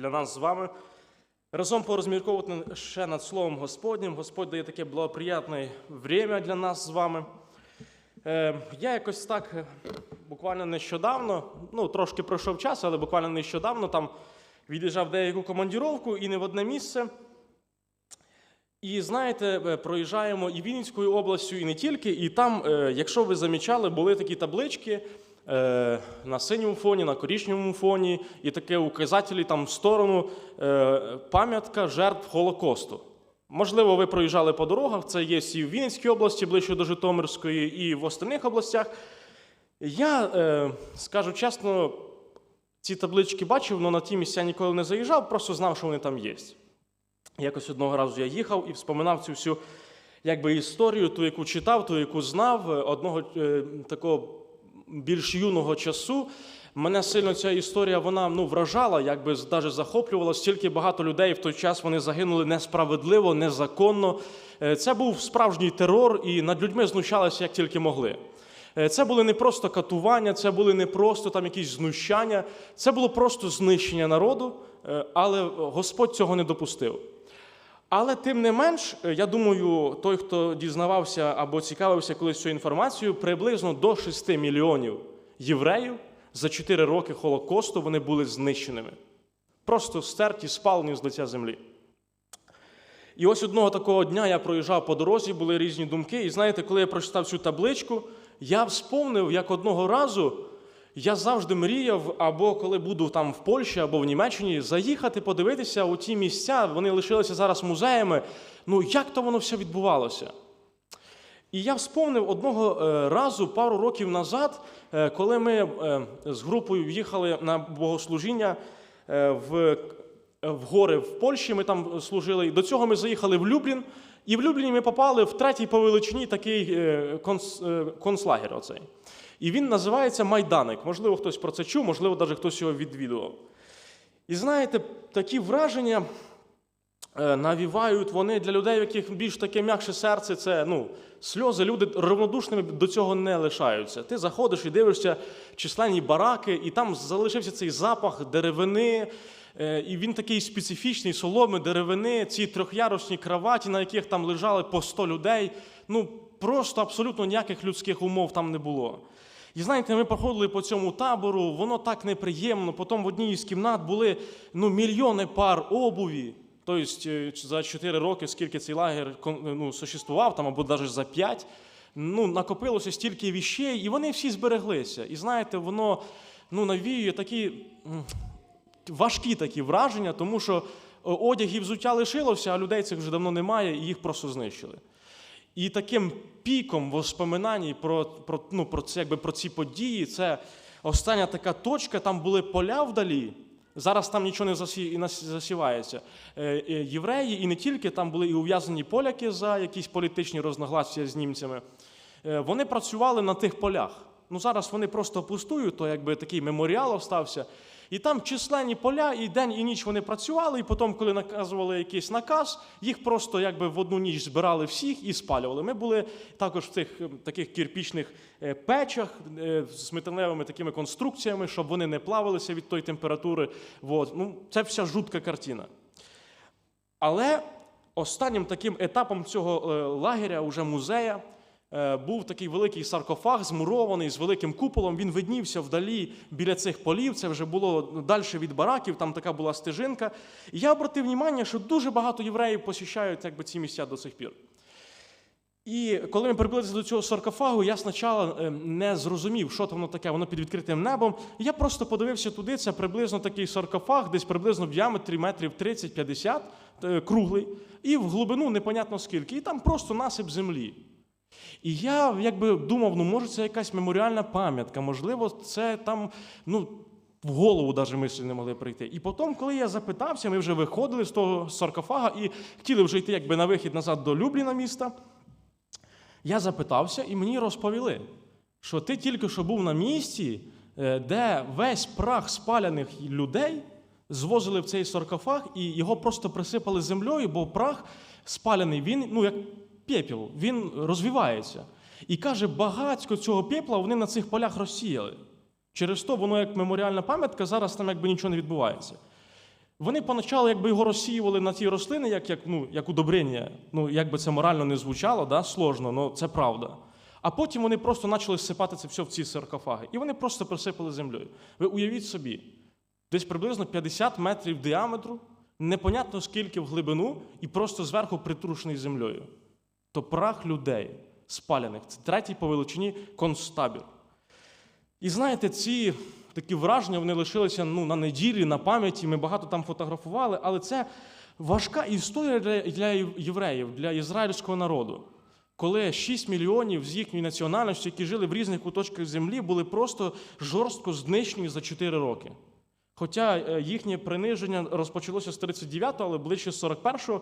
для нас з вами. Разом порозмірковувати ще над Словом Господнім. Господь дає таке благоприятне время для нас з вами. Е, я якось так е, буквально нещодавно, ну трошки пройшов час, але буквально нещодавно там від'їжджав деяку командіровку і не в одне місце. І знаєте, е, проїжджаємо і Вінницькою областю, і не тільки. І там, е, якщо ви замічали, були такі таблички на синьому фоні, на коричневому фоні, і таке указателі там в сторону е, пам'ятка жертв Холокосту. Можливо, ви проїжджали по дорогах, це є і в Вінницькій області, ближче до Житомирської, і в остальних областях. Я, е, скажу чесно, ці таблички бачив, але на ті місця ніколи не заїжджав, просто знав, що вони там є. Якось одного разу я їхав і вспоминав цю всю якби, історію, ту, яку читав, ту, яку знав, е, одного е, такого більш юного часу. Мене сильно ця історія вона ну, вражала, якби навіть захоплювала. Стільки багато людей в той час вони загинули несправедливо, незаконно. Е, Це був справжній терор, і над людьми знущалися як тільки могли. Е, Це були не просто катування, це були не просто там якісь знущання, це було просто знищення народу, е, але Господь цього не допустив. Але тим не менш, е, я думаю, той, хто дізнавався або цікавився колись цією інформацією, приблизно до 6 мільйонів євреїв за 4 роки Холокосту вони були знищеними. Просто стерті, спалені з лиця землі. І ось одного такого дня я проїжджав по дорозі, були різні думки. І знаєте, коли я прочитав цю табличку, я вспомнив, як одного разу я завжди мріяв, або коли буду там в Польщі або в Німеччині, заїхати, подивитися у ті місця, вони лишилися зараз музеями. Ну, як то воно все відбувалося? І я вспомнив одного е, разу, пару років назад, е, коли ми е, з групою їхали на богослужіння в, в гори в Польщі, ми там служили. До цього ми заїхали в Люблін. І в Любліні ми попали в третій по величині такий конц, концлагер. Оцей. І він називається Майданик. Можливо, хтось про це чув, можливо, навіть хтось його відвідував. І знаєте, такі враження е, навівають вони для людей, в яких більш таке м'якше серце, це ну, сльози. Люди равнодушними до цього не лишаються. Ти заходиш і дивишся численні бараки, і там залишився цей запах деревини. е, І він такий специфічний, соломи, деревини, ці трьохярусні кроваті, на яких там лежали по 100 людей. Ну, просто абсолютно ніяких людських умов там не було. І знаєте, ми проходили по цьому табору, воно так неприємно. Потім в одній із кімнат були ну, мільйони пар обуві. Тобто е, за 4 роки, скільки цей лагер ну, существував, там, або навіть за 5, ну, накопилося стільки віщей, і вони всі збереглися. І знаєте, воно ну, навіює такі важкі такі враження, тому що е, одяг і взуття лишилося, а людей цих вже давно немає, і їх просто знищили. І таким піком воспоминань про, про, ну, про, це, якби, про ці події, це остання така точка, там були поля вдалі. Зараз там нічого не засівається. Е, е, євреї і не тільки, там були і ув'язані поляки за якісь політичні розногласія з німцями. Е, вони працювали на тих полях. Ну зараз вони просто пустують, то якби такий меморіал остався. І там численні поля, і день, і ніч вони працювали, і потім, коли наказували якийсь наказ, їх просто якби в одну ніч збирали всіх і спалювали. Ми були також в цих е, таких кірпічних е, печах е, з металевими такими конструкціями, щоб вони не плавилися від тої температури. Вот. Ну, це вся жутка картина. Але останнім таким етапом цього е, лагеря, уже музея, був такий великий саркофаг, змурований з великим куполом. Він виднівся вдалі біля цих полів. Це вже було далі від бараків, там така була стежинка. І я обратив увагу, що дуже багато євреїв посіщають якби, ці місця до сих пір. І коли ми приблизилися до цього саркофагу, я спочатку е, не зрозумів, що там воно таке, воно під відкритим небом. Я просто подивився туди, це приблизно такий саркофаг, десь приблизно в діаметрі метрів 30-50, е, круглий, і в глибину непонятно скільки. І там просто насип землі. І я якби думав, ну може це якась меморіальна пам'ятка, можливо, це там, ну. В голову навіть мислі не могли прийти. І потім, коли я запитався, ми вже виходили з того саркофага і хотіли вже йти якби на вихід назад до Любліна міста. Я запитався, і мені розповіли, що ти тільки що був на місці, е, де весь прах спаляних людей звозили в цей саркофаг, і його просто присипали землею, бо прах спаляний, він, ну як пепіл, він розвивається. І каже, багатько цього пепла вони на цих полях розсіяли. Через то воно як меморіальна пам'ятка, зараз там якби нічого не відбувається. Вони поначалу якби його розсіювали на ті рослини, як, як, ну, як удобрення. Ну, як би це морально не звучало, да, сложно, але це правда. А потім вони просто почали сипати це все в ці саркофаги. І вони просто присипали землею. Ви уявіть собі, десь приблизно 50 метрів діаметру, непонятно скільки в глибину, і просто зверху притрушений землею. То прах людей спалених. Це третій по величині концтабір. І знаєте, ці такі враження вони лишилися ну, на неділі, на пам'яті. Ми багато там фотографували, але це важка історія для, євреїв, для ізраїльського народу. Коли 6 мільйонів з їхньої національності, які жили в різних куточках землі, були просто жорстко знищені за 4 роки. Хоча е, їхнє приниження розпочалося з 39-го, але ближче з 41-го е,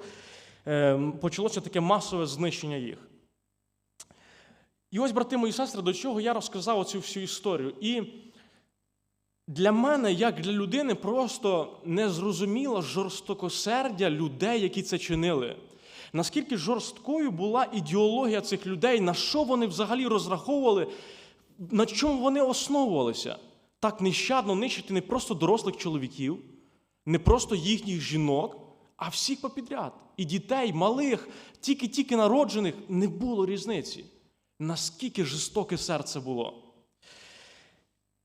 почалося таке масове знищення їх. І ось, брати мої сестри, до чого я розказав оцю всю історію. І для мене, як для людини, просто незрозуміло жорстокосердя людей, які це чинили. Наскільки жорсткою була ідеологія цих людей, на що вони взагалі розраховували, на чому вони основувалися? Так нещадно нищити не просто дорослих чоловіків, не просто їхніх жінок, а всіх попідряд. І дітей, малих, тільки-тільки народжених, не було різниці. Наскільки жорстоке серце було.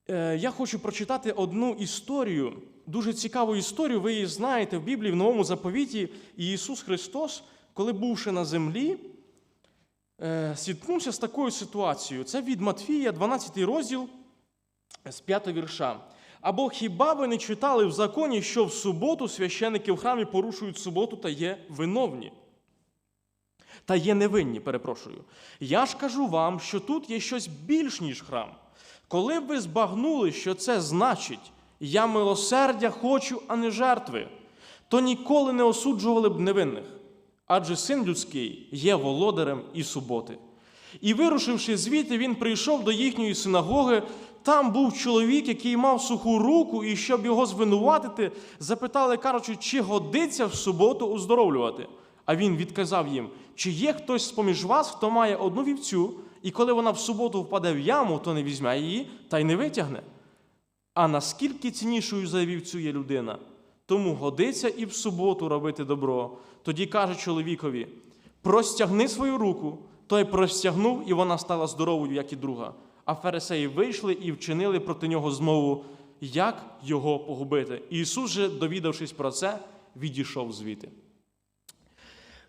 Е, Я хочу прочитати одну історію, дуже цікаву історію. Ви її знаєте в Біблії, в Новому заповіті. Ісус Христос, коли бувши на землі, е, зіткнувся з такою ситуацією. Це від Матфія, 12 розділ з 5 вірша. Або хіба ви не читали в законі, що в суботу священики в храмі порушують суботу та є виновні? Та є невинні, перепрошую. Я ж кажу вам, що тут є щось більш, ніж храм. Коли б ви збагнули, що це значить, я милосердя хочу, а не жертви, то ніколи не осуджували б невинних. Адже син людський є володарем і суботи. І вирушивши звідти, він прийшов до їхньої синагоги. Там був чоловік, який мав суху руку, і щоб його звинуватити, запитали, кажучи, чи годиться в суботу оздоровлювати. А він відказав їм: чи є хтось з-поміж вас, хто має одну вівцю, і коли вона в суботу впаде в яму, то не візьме її та й не витягне. А наскільки ціннішою за вівцю є людина, тому годиться і в суботу робити добро. Тоді каже чоловікові: простягни свою руку, той простягнув, і вона стала здоровою, як і друга. А фарисеї вийшли і вчинили проти нього змову, як його погубити. І Ісус же, довідавшись про це, відійшов звідти.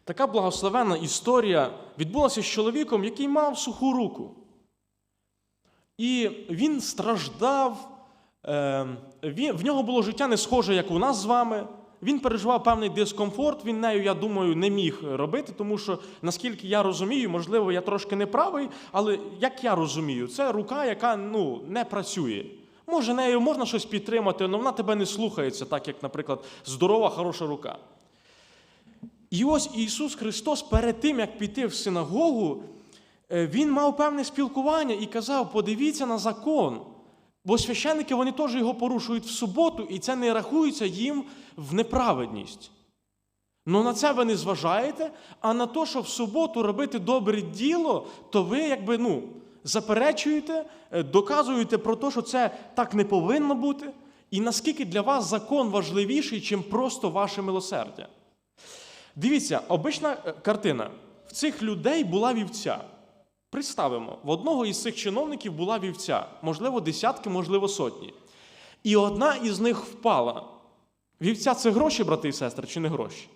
Така благословенна історія відбулася з чоловіком, який мав суху руку. І він страждав, е, в нього було життя не схоже, як у нас з вами. Він переживав певний дискомфорт, він нею, я думаю, не міг робити, тому що, наскільки я розумію, можливо, я трошки не правий, але як я розумію, це рука, яка ну, не працює. Може, нею можна щось підтримати, але вона тебе не слухається, так як, наприклад, здорова, хороша рука. І ось Ісус Христос перед тим, як піти в синагогу, е, Він мав певне спілкування і казав: подивіться на закон. Бо священники вони теж його порушують в суботу, і це не рахується їм в неправедність. Ну на це ви не зважаєте, а на те, що в суботу робити добре діло, то ви якби ну, заперечуєте, е, доказуєте про те, що це так не повинно бути. І наскільки для вас закон важливіший, чим просто ваше милосердя. Дивіться, обична е, картина. В цих людей була вівця. Представимо, в одного із цих чиновників була вівця, можливо, десятки, можливо, сотні. І одна із них впала. Вівця це гроші, брати і сестри, чи не гроші?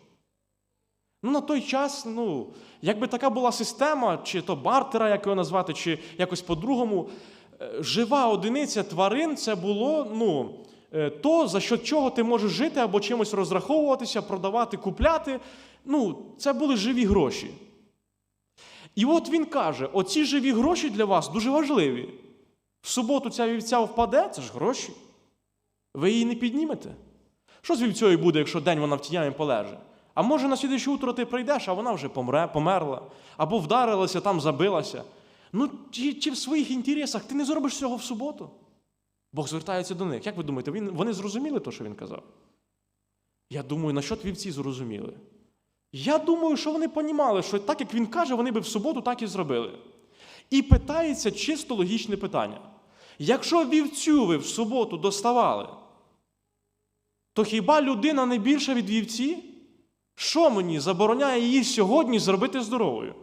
Ну, на той час, ну, якби така була система, чи то бартера, як його назвати, чи якось по-другому, е, жива одиниця тварин це було ну, е, то, за що чого ти можеш жити або чимось розраховуватися, продавати, купляти. Ну, це були живі гроші. І от він каже: оці живі гроші для вас дуже важливі. В суботу ця вівця впаде, це ж гроші. Ви її не піднімете. Що з вівцею буде, якщо день вона в тій полеже? А може на слідуюче утро ти прийдеш, а вона вже помре, померла, або вдарилася, там забилася. Ну, чи, чи в своїх інтересах ти не зробиш цього в суботу? Бог звертається до них. Як ви думаєте, вони зрозуміли те, що він казав? Я думаю, на що вівці зрозуміли? Я думаю, що вони понімали, що так, як він каже, вони би в суботу так і зробили. І питається чисто логічне питання. Якщо вівцю ви в суботу доставали, то хіба людина не більша від вівці? Що мені забороняє її сьогодні зробити здоровою?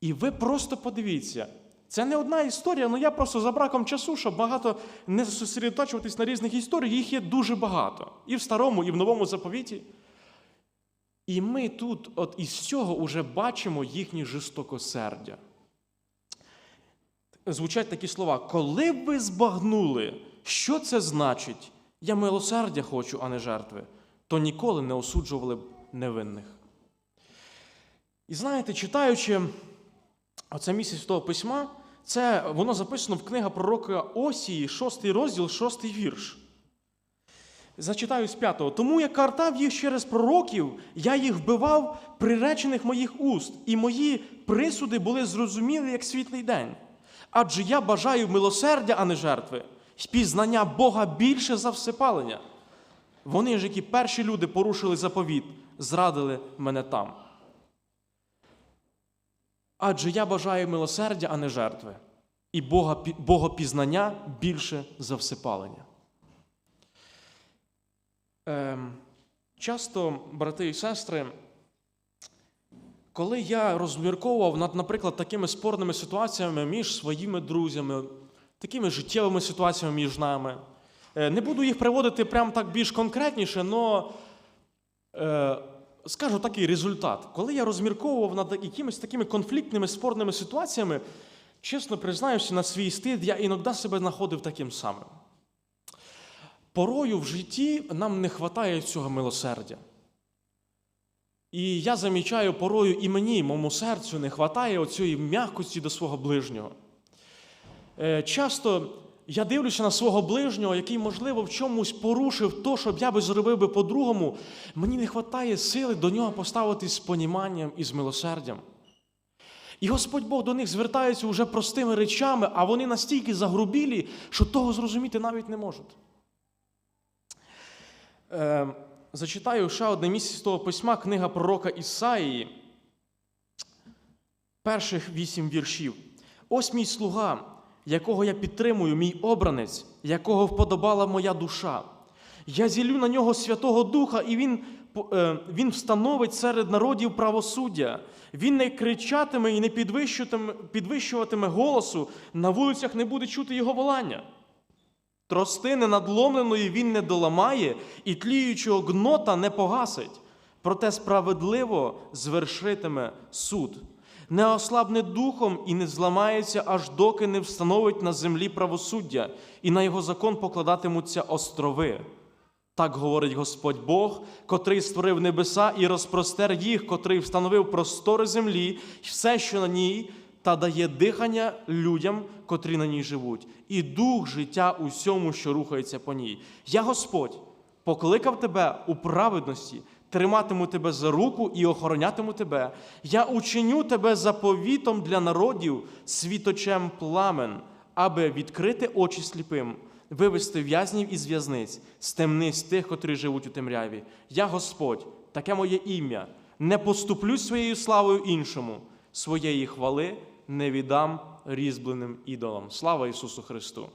І ви просто подивіться, це не одна історія, але я просто за браком часу, щоб багато не зосередоточуватись на різних історіях, їх є дуже багато. І в старому, і в новому заповіті. І ми тут, от із цього, уже бачимо їхнє жорстокосердя. Звучать такі слова: коли б ви збагнули, що це значить, я милосердя хочу, а не жертви, то ніколи не осуджували б невинних. І знаєте, читаючи оце місяць того письма, це воно записано в книга пророка Осії, 6 розділ, 6 вірш. Зачитаю з п'ятого. Тому я картав їх через пророків, я їх вбивав приречених моїх уст, і мої присуди були зрозумілі, як світлий день. Адже я бажаю милосердя, а не жертви, пізнання Бога більше за всепалення. Вони ж, які перші люди порушили заповіт, зрадили мене там. Адже я бажаю милосердя, а не жертви, і Бога, Богопізнання більше за всепалення. Ем, часто, брати і сестри, коли я розмірковував над, наприклад, такими спорними ситуаціями між своїми друзями, такими життєвими ситуаціями між нами, е, не буду їх приводити прямо так більш конкретніше, але скажу такий результат. Коли я розмірковував над якимись такими конфліктними спорними ситуаціями, чесно признаюся, на свій стид, я іноді себе знаходив таким самим. Порою в житті нам не вистачає цього милосердя. І я замічаю, порою і мені, моєму серцю, не вистачає оцієї м'якості до свого ближнього. Е, Часто я дивлюся на свого ближнього, який, можливо, в чомусь порушив то, щоб я би зробив би по-другому. Мені не вистачає сили до нього поставитись з поніманням і з милосердям. І Господь Бог до них звертається вже простими речами, а вони настільки загрубілі, що того зрозуміти навіть не можуть. Е, Зачитаю ще одне місце з того письма, книга пророка Ісаїї, перших вісім віршів. Ось мій слуга, якого я підтримую, мій обранець, якого вподобала моя душа. Я зілю на нього Святого Духа, і він е, він встановить серед народів правосуддя. Він не кричатиме і не підвищуватиме, голосу, на вулицях не буде чути його волання. Тростини надломленої він не доламає, і тліючого гнота не погасить, проте справедливо звершитиме суд. Не ослабне духом і не зламається, аж доки не встановить на землі правосуддя, і на його закон покладатимуться острови. Так говорить Господь Бог, котрий створив небеса і розпростер їх, котрий встановив простори землі, і все, що на ній, та дає дихання людям, котрі на ній живуть, і дух життя усьому, що рухається по ній. Я Господь покликав тебе у праведності, триматиму тебе за руку і охоронятиму тебе. Я учиню тебе заповітом для народів, світочем пламен, аби відкрити очі сліпим. Вивести в'язнів із в'язниць, з темниць тих, котрі живуть у темряві. Я Господь, таке моє ім'я, не поступлю своєю славою іншому, своєї хвали не віддам різьбленим ідолам. Слава Ісусу Христу!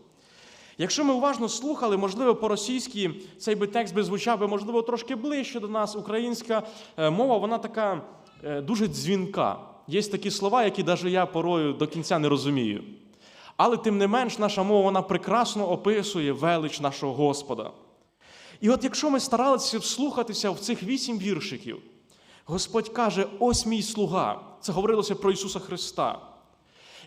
Якщо ми уважно слухали, можливо, по-російськи цей би текст би звучав би, можливо, трошки ближче до нас. Українська е, мова, вона така е, дуже дзвінка. Є такі слова, які навіть я порою до кінця не розумію. Але тим не менш, наша мова вона прекрасно описує велич нашого Господа. І от якщо ми старалися вслухатися в цих вісім віршиків, Господь каже: ось мій слуга. Це говорилося про Ісуса Христа.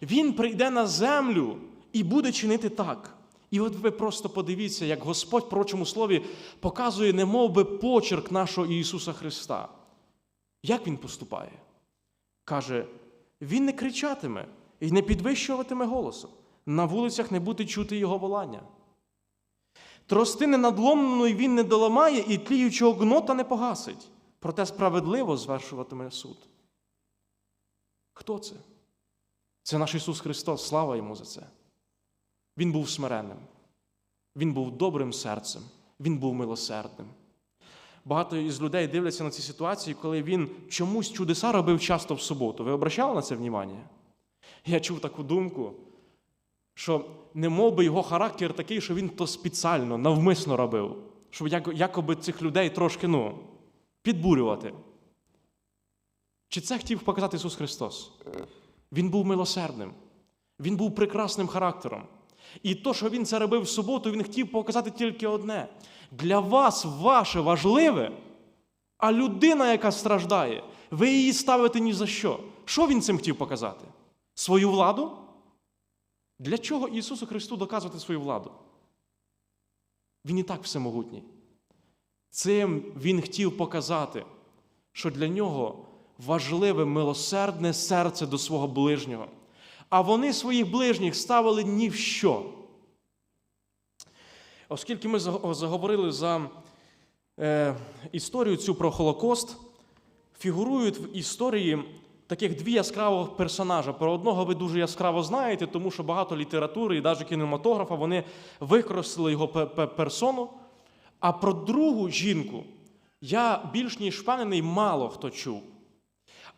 Він прийде на землю і буде чинити так. І от ви просто подивіться, як Господь в прочому слові показує, не би почерк нашого Ісуса Христа. Як Він поступає? Каже, Він не кричатиме і не підвищуватиме голосу. На вулицях не буде чути Його волання. Тростини надломленої він не доламає і тліючого гнота не погасить, проте справедливо звершуватиме суд. Хто це? Це наш Ісус Христос, слава Йому за це. Він був смиренним, Він був добрим серцем, Він був милосердним. Багато із людей дивляться на ці ситуації, коли він чомусь чудеса робив часто в суботу. Ви обращали на це внимання? Я чув таку думку, що не мов би його характер такий, що він то спеціально, навмисно робив, щоб як, якоби цих людей трошки ну, підбурювати. Чи це хотів показати Ісус Христос? Він був милосердним, Він був прекрасним характером. І то, що Він це робив в суботу, Він хотів показати тільки одне. Для вас ваше важливе, а людина, яка страждає, ви її ставите ні за що. Що він цим хотів показати? Свою владу? Для чого Ісусу Христу доказувати свою владу? Він і так всемогутній. Цим Він хотів показати, що для нього важливе милосердне серце до свого ближнього. А вони своїх ближніх ставили ні в що. Оскільки ми заговорили за е, історію цю про Холокост, фігурують в історії таких дві яскравих персонажа. Про одного ви дуже яскраво знаєте, тому що багато літератури і навіть кінематографа вони використали його пе- пе- персону. А про другу жінку я більш ніж впевнений, мало хто чув.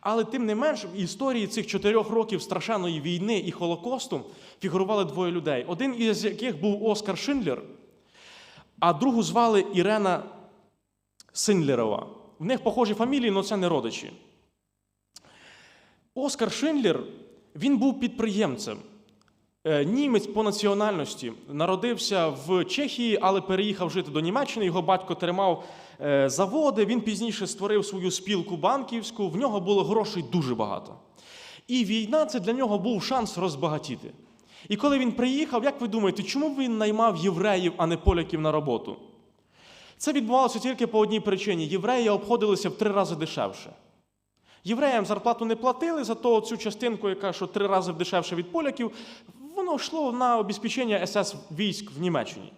Але тим не менш, в історії цих чотирьох років страшенної війни і Холокосту фігурували двоє людей. Один із яких був Оскар Шиндлер, а другу звали Ірена Синдлерова. В них похожі фамілії, але це не родичі. Оскар Шиндлер він був підприємцем. Е, Німець по національності народився в Чехії, але переїхав жити до Німеччини. Його батько тримав е, заводи. Він пізніше створив свою спілку банківську. В нього було грошей дуже багато. І війна це для нього був шанс розбагатіти. І коли він приїхав, як ви думаєте, чому він наймав євреїв, а не поляків на роботу? Це відбувалося тільки по одній причині: євреї обходилися в три рази дешевше. Євреям зарплату не платили, зато цю частинку, яка що три рази дешевше від поляків, воно йшло на обезпечення СС військ в Німеччині.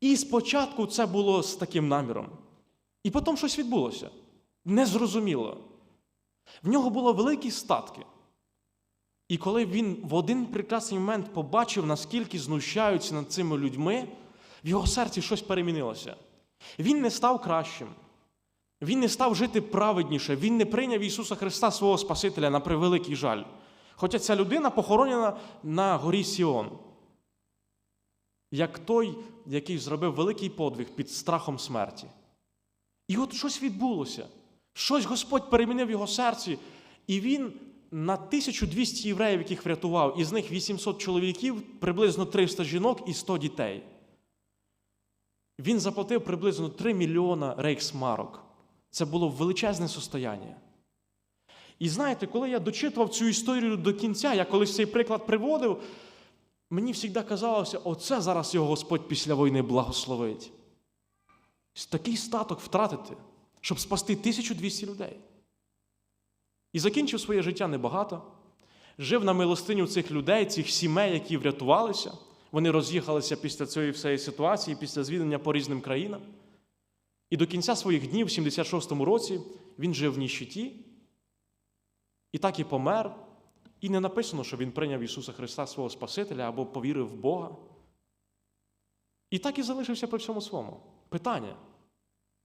І спочатку це було з таким наміром. І потім щось відбулося. Незрозуміло. В нього було великі статки. І коли він в один прекрасний момент побачив, наскільки знущаються над цими людьми, в його серці щось перемінилося. Він не став кращим. Він не став жити праведніше, він не прийняв Ісуса Христа свого Спасителя на превеликий жаль. Хоча ця людина похоронена на горі Сіон, як той, який зробив великий подвиг під страхом смерті. І от щось відбулося. Щось Господь перемінив його серці, і він на 1200 євреїв, яких врятував, із них 800 чоловіків, приблизно 300 жінок і 100 дітей. Він заплатив приблизно 3 мільйона рейхсмарок. Це було величезне состояння. І знаєте, коли я дочитував цю історію до кінця, я колись цей приклад приводив, мені завжди казалося, оце зараз його Господь після війни благословить. Такий статок втратити, щоб спасти 1200 людей. І закінчив своє життя небагато. Жив на милостиню цих людей, цих сімей, які врятувалися. Вони роз'їхалися після цієї всієї ситуації, після звільнення по різним країнам. І до кінця своїх днів, в 76-му році, він жив в ніщиті, і так і помер. І не написано, що він прийняв Ісуса Христа свого Спасителя або повірив в Бога. І так і залишився при всьому своєму. Питання.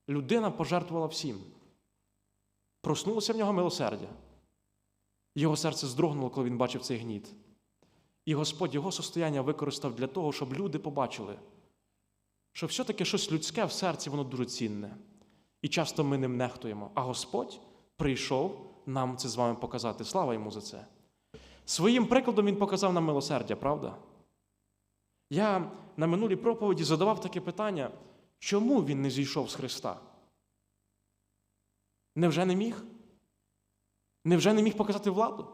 Людина пожертвувала всім. Проснулося в нього милосердя. Його серце здрогнуло, коли він бачив цей гніт. І Господь його состояння використав для того, щоб люди побачили, що все-таки щось людське в серці, воно дуже цінне. І часто ми ним нехтуємо. А Господь прийшов нам це з вами показати. Слава йому за це. Своїм прикладом Він показав нам милосердя, правда? Я на минулій проповіді задавав таке питання, чому він не зійшов з Христа? Невже не міг? Невже не міг показати владу?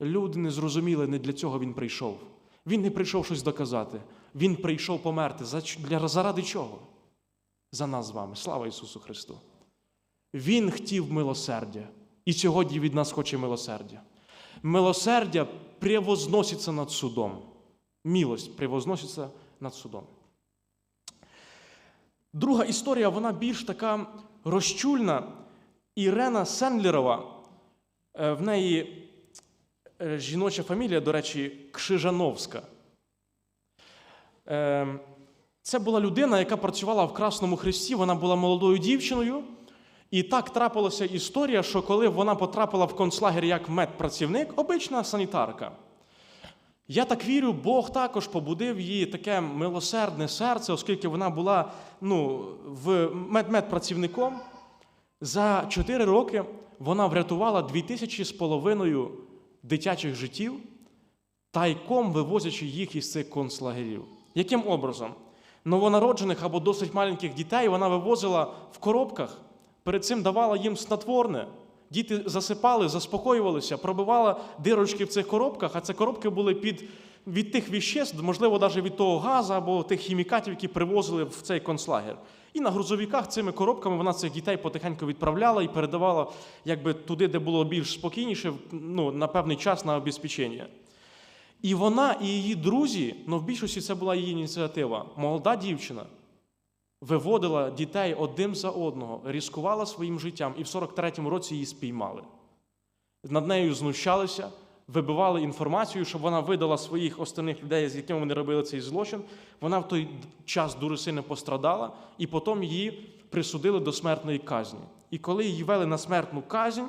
Люди не зрозуміли, не для цього він прийшов. Він не прийшов щось доказати. Він прийшов померти. Заради чого? За нас з вами. Слава Ісусу Христу! Він хотів милосердя. І сьогодні від нас хоче милосердя. Милосердя превозноситься над судом. Милость превозноситься над судом. Друга історія, вона більш така розчульна. Ірена Сендлерова, е, в неї е, жіноча фамілія, до речі, Кшижановська. Е, Це була людина, яка працювала в Красному Христі, вона була молодою дівчиною. І так трапилася історія, що коли вона потрапила в концлагер як медпрацівник, обична санітарка. Я так вірю, Бог також побудив її таке милосердне серце, оскільки вона була ну, в медмедпрацівником. За 4 роки вона врятувала 2000 з половиною дитячих життів, тайком вивозячи їх із цих концлагерів. Яким образом? Новонароджених або досить маленьких дітей вона вивозила в коробках, перед цим давала їм снотворне. Діти засипали, заспокоювалися, пробивала дирочки в цих коробках, а ці коробки були під, від тих віществ, можливо, навіть від того газу або тих хімікатів, які привозили в цей концлагер. І на грузовиках цими коробками вона цих дітей потихеньку відправляла і передавала якби, туди, де було більш спокійніше, ну, на певний час на обезпечення. І вона, і її друзі, ну в більшості це була її ініціатива, молода дівчина, виводила дітей один за одного, ризикувала своїм життям, і в 43-му році її спіймали. Над нею знущалися, вибивали інформацію, щоб вона видала своїх остальних людей, з якими вони робили цей злочин. Вона в той час дуже сильно пострадала, і потім її присудили до смертної казні. І коли її вели на смертну казнь,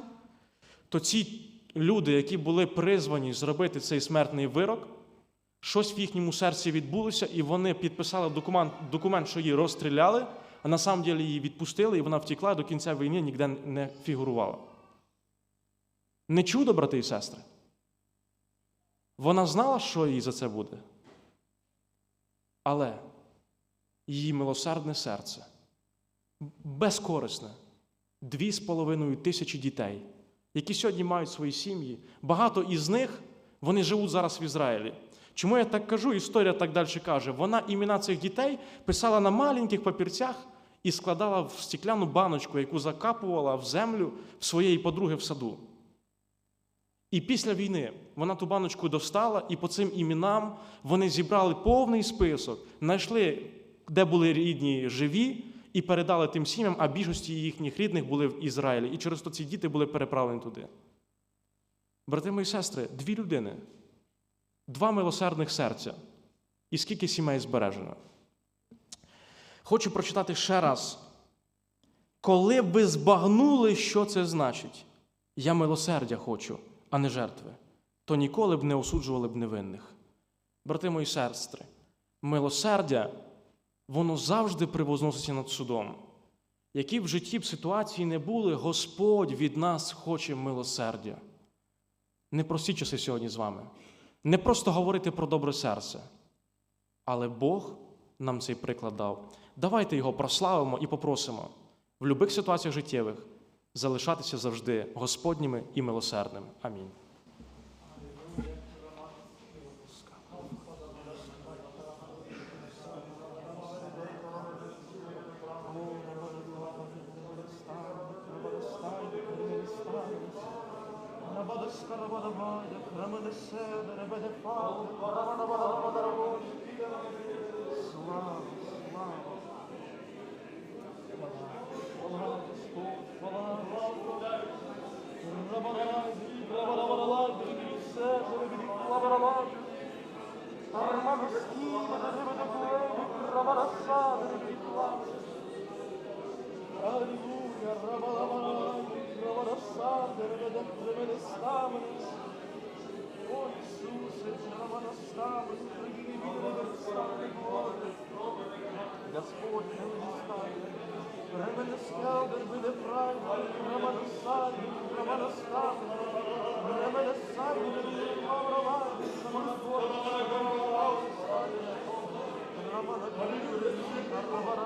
то ці люди, які були призвані зробити цей смертний вирок, щось в їхньому серці відбулося, і вони підписали документ, документ що її розстріляли, а на самом деле її відпустили, і вона втекла до кінця війни ніде не фігурувала. Не чудо, брати і сестри. Вона знала, що їй за це буде. Але її милосердне серце, безкорисне, дві з половиною тисячі дітей, які сьогодні мають свої сім'ї, багато із них вони живуть зараз в Ізраїлі. Чому я так кажу? Історія так далі каже. Вона імена цих дітей писала на маленьких папірцях і складала в стекляну баночку, яку закапувала в землю в своєї подруги в саду. І після війни вона ту баночку достала, і по цим іменам вони зібрали повний список, знайшли, де були рідні живі, і передали тим сім'ям, а більшості їхніх рідних були в Ізраїлі. І через то ці діти були переправлені туди. Брати мої сестри, дві людини, два милосердних серця. І скільки сімей збережено. Хочу прочитати ще раз. Коли ви збагнули, що це значить, я милосердя хочу, а не жертви, то ніколи б не осуджували б невинних. Брати мої сестри, милосердя, воно завжди превозноситься над судом. Які б житті б ситуації не були, Господь від нас хоче милосердя. Непрості часи сьогодні з вами. Не просто говорити про добре серце, але Бог нам цей приклад дав. Давайте його прославимо і попросимо в будь-яких ситуаціях життєвих залишатися завжди Господніми і милосердними. Амінь. Father, by the Father, by the Father, Господь, не sadi, remene sadi, remene sadi, remene sadi, remene sadi, remene kalibre, arvara,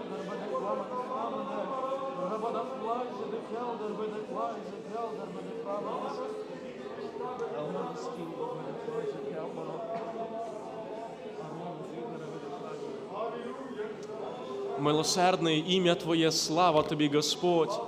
Милосердне ім'я Твоє, слава Тобі, Господь.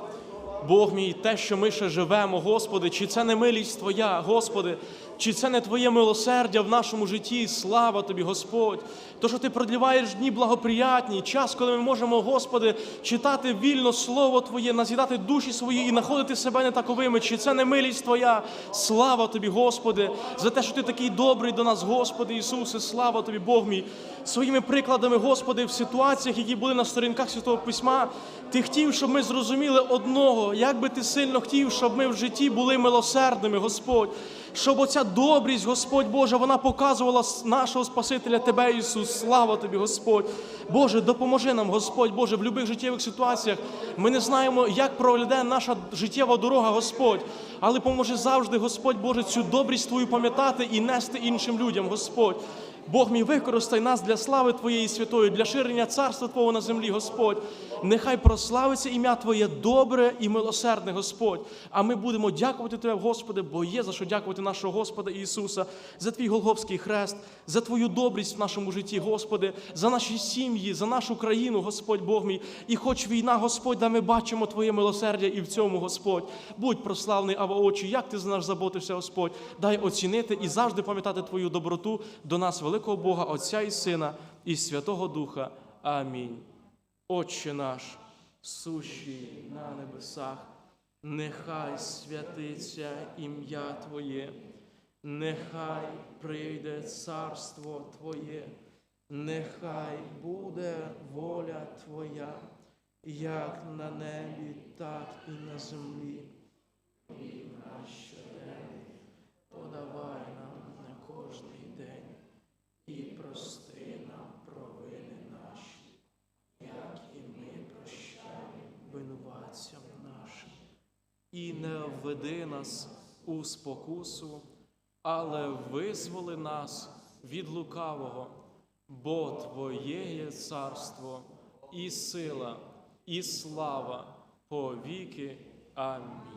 Бог мій, те, що ми ще живемо, Господи, чи це не милість Твоя, Господи, чи це не Твоє милосердя в нашому житті? Слава Тобі, Господь. То, що Ти продліваєш дні благоприятні, час, коли ми можемо, Господи, читати вільно Слово Твоє, назідати душі свої і знаходити себе не таковими. Чи це не милість Твоя? Слава Тобі, Господи, за те, що Ти такий добрий до нас, Господи Ісусе, слава Тобі, Бог мій. Своїми прикладами, Господи, в ситуаціях, які були на сторінках Святого Письма, Ти хотів, щоб ми зрозуміли одного, як би ти сильно хотів, щоб ми в житті були милосердними, Господь. Щоб оця добрість, Господь Боже, вона показувала нашого Спасителя Тебе, Ісус. Слава Тобі, Господь. Боже, допоможи нам, Господь Боже, в будь-яких життєвих ситуаціях. Ми не знаємо, як пройде наша життєва дорога, Господь. Але поможи завжди, Господь Боже, цю добрість Твою пам'ятати і нести іншим людям, Господь. Бог мій, використай нас для слави Твоєї святої, для ширення царства Твого на землі, Господь. Нехай прославиться ім'я Твоє добре і милосердне, Господь. А ми будемо дякувати Тебе, Господи, бо є за що дякувати нашого Господа Ісуса, за Твій Голговський хрест, за Твою добрість в нашому житті, Господи, за наші сім'ї, за нашу країну, Господь Бог мій. І хоч війна, Господь, да ми бачимо Твоє милосердя і в цьому, Господь. Будь прославний, Ава очі, як ти за нас заботився, Господь. Дай оцінити і завжди пам'ятати Твою доброту до нас, великого Бога, Отця і Сина, і Святого Духа. Амінь. Отче наш, сущий на небесах, нехай святиться ім'я Твоє, нехай прийде царство Твоє, нехай буде воля Твоя, як на небі, так і на землі. І наш щоденний подавай нам на кожний день і прости нам провини наші, як і ми прощаємо винуватцям нашим. І не введи нас у спокусу, але визволи нас від лукавого, бо Твоє є царство, і сила, і слава по віки. Амінь.